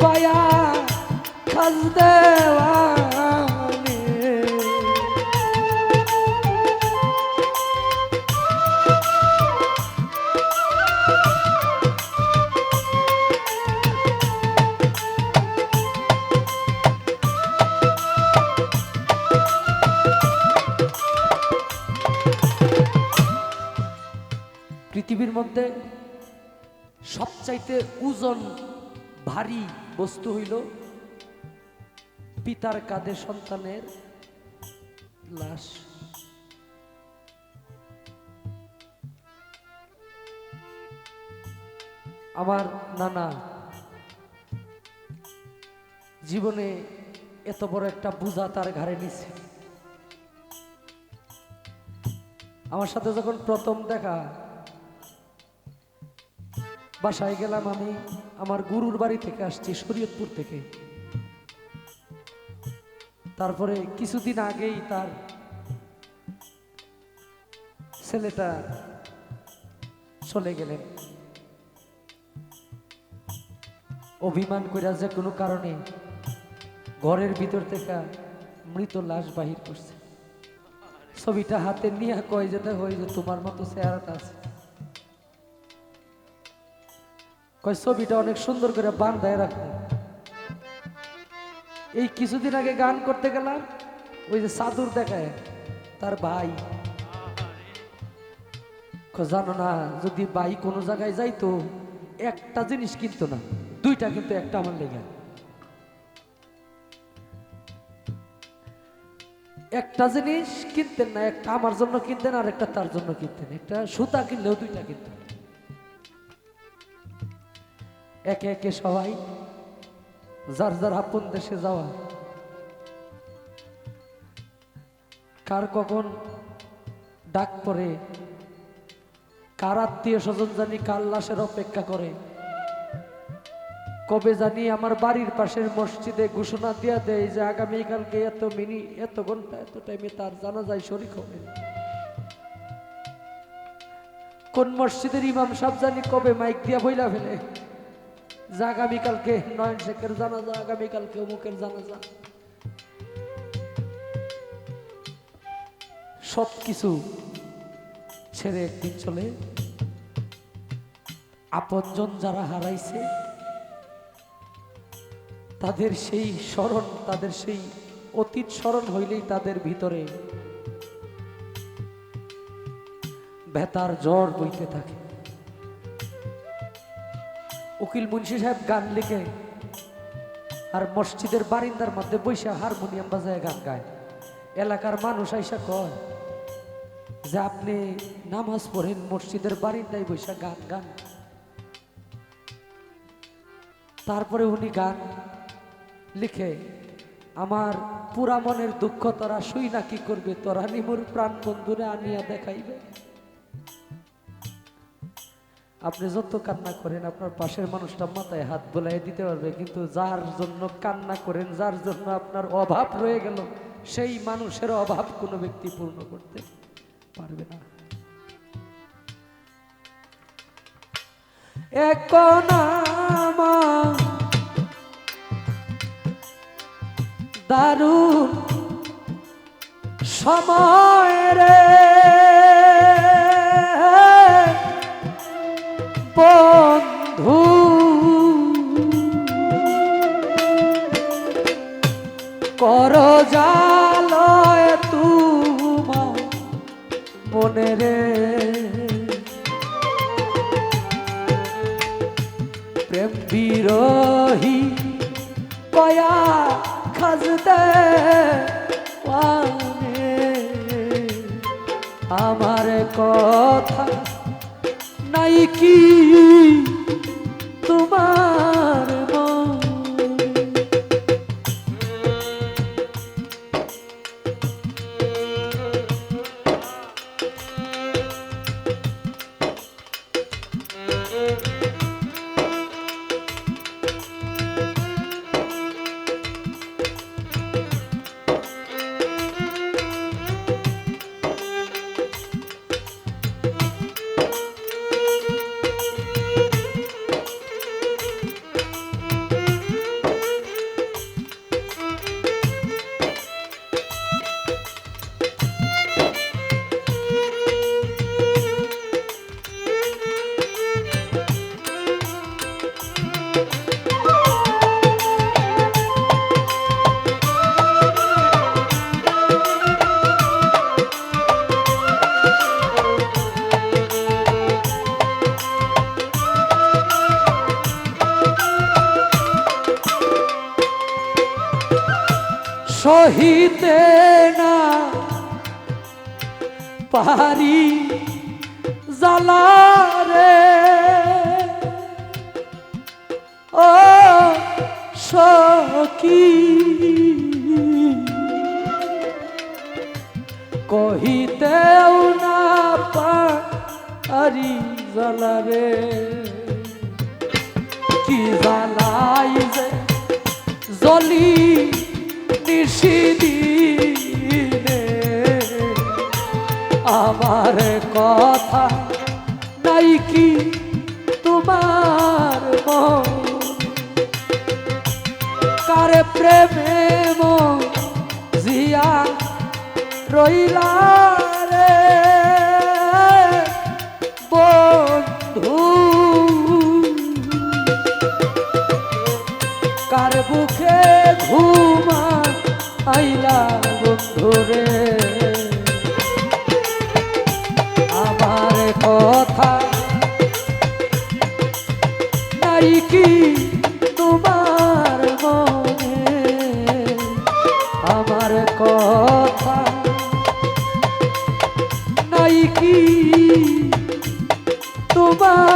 কয়া খাজ দেওয়ানে পৃথিবীর মধ্যে সবচাইতে ওজন ভারী বস্তু হইল পিতার কাঁধে সন্তানের লাশ। আমার নানা, জীবনে এত বড় একটা বোঝা তার ঘাড়ে নিছে। আমার সাথে যখন প্রথম দেখা, বাসায় গেলাম আমি। আমার গুরুর বাড়ি থেকে আসছি, শরীয়তপুর থেকে। তারপরে কিছুদিন আগেই তার ছেলেটা চলে গেলেন। অভিমান কইরা যে কোনো কারণে ঘরের ভিতর থেকে মৃত লাশ বাহির করছে। ছবিটা হাতে নিয়ে কয় যেতে হয় যে তোমার মতো চেহারাটা আছে। কয়, ছবিটা অনেক সুন্দর করে বান্ধায় রাখবে এই কিছুদিন আগে গান করতে গেলাম, ওই যে সাধুর দেখায়, তার ভাই। জানো না, যদি ভাই কোনো জায়গায় যাইতো, একটা জিনিস কিনতো না, দুইটা কিন্তু, একটা আমার লেগে। একটা জিনিস কিনতেন না, একটা আমার জন্য কিনতেন আর একটা তার জন্য কিনতেন। একটা সুতা কিনলেও দুইটা কিনতেন। একে একে সবাই, যার যার আপন দেশে যাওয়া। কার কখন ডাক পরে কার আত্মীয় স্বজন জানি কার লাশের অপেক্ষা করে, কবে জানি আমার বাড়ির পাশের মসজিদে ঘোষণা দিয়া দেয় যে আগামীকালকে এত মিনি, এত ঘণ্টা, এত টাইমে তার জানা যায় শরিক হবে। কোন মসজিদের ইমাম সাহেব জানি কবে মাইক দিয়া বইলা ফেলে। যে আগামীকালকে নয়ন শেখের জানাজা আগামীকালকে অমুকের জানাজা। সব কিছু ছেড়ে একদিন চলে। আপনজন যারা হারাইছে, তাদের সেই স্মরণ, তাদের সেই অতীত স্মরণ হইলেই তাদের ভিতরে বেতার জ্বর বইতে থাকে। উকিল মুন্সি সাহেব গান লিখে আর মসজিদের বারিন্দার মধ্যে বৈশা হারমোনিয়াম বাজায় গান গায়। এলাকার মানুষ আইসা কয় যে আপনি নামাজ পড়েন, মসজিদের বারিন্দায় বৈশা গান গান। তারপরে উনি গান লিখে, আমার পুরা মনের দুঃখ তোরা শুই না কি করবে? তোরা নিমুর প্রাণ বন্ধুরে আনিয়া দেখাইবে। আপনি যত কান্না করেন, আপনার পাশের মানুষটা মাথায় হাত বোলাই দিতে পারবে, কিন্তু যার জন্য কান্না করেন, যার জন্য আপনার অভাব রয়ে গেল, সেই মানুষের অভাব কোনো ব্যক্তি পূর্ণ করতে পারবে না। এক দারুণ সময় রে। বন্ধু। কর জালয় তোমার মনে রে। প্রেম বিরোহী কয়া খাজতে আমার কথা নাই কি সহিতে না পারি জ্বালারে ও সখী কহিতেও না পারি জ্বালারে কি জ্বালাই যে জলি নিশিদিনে আমার কথা নাই কি তোমার কার প্রেমে জিয়া রইলা? কি? তোমার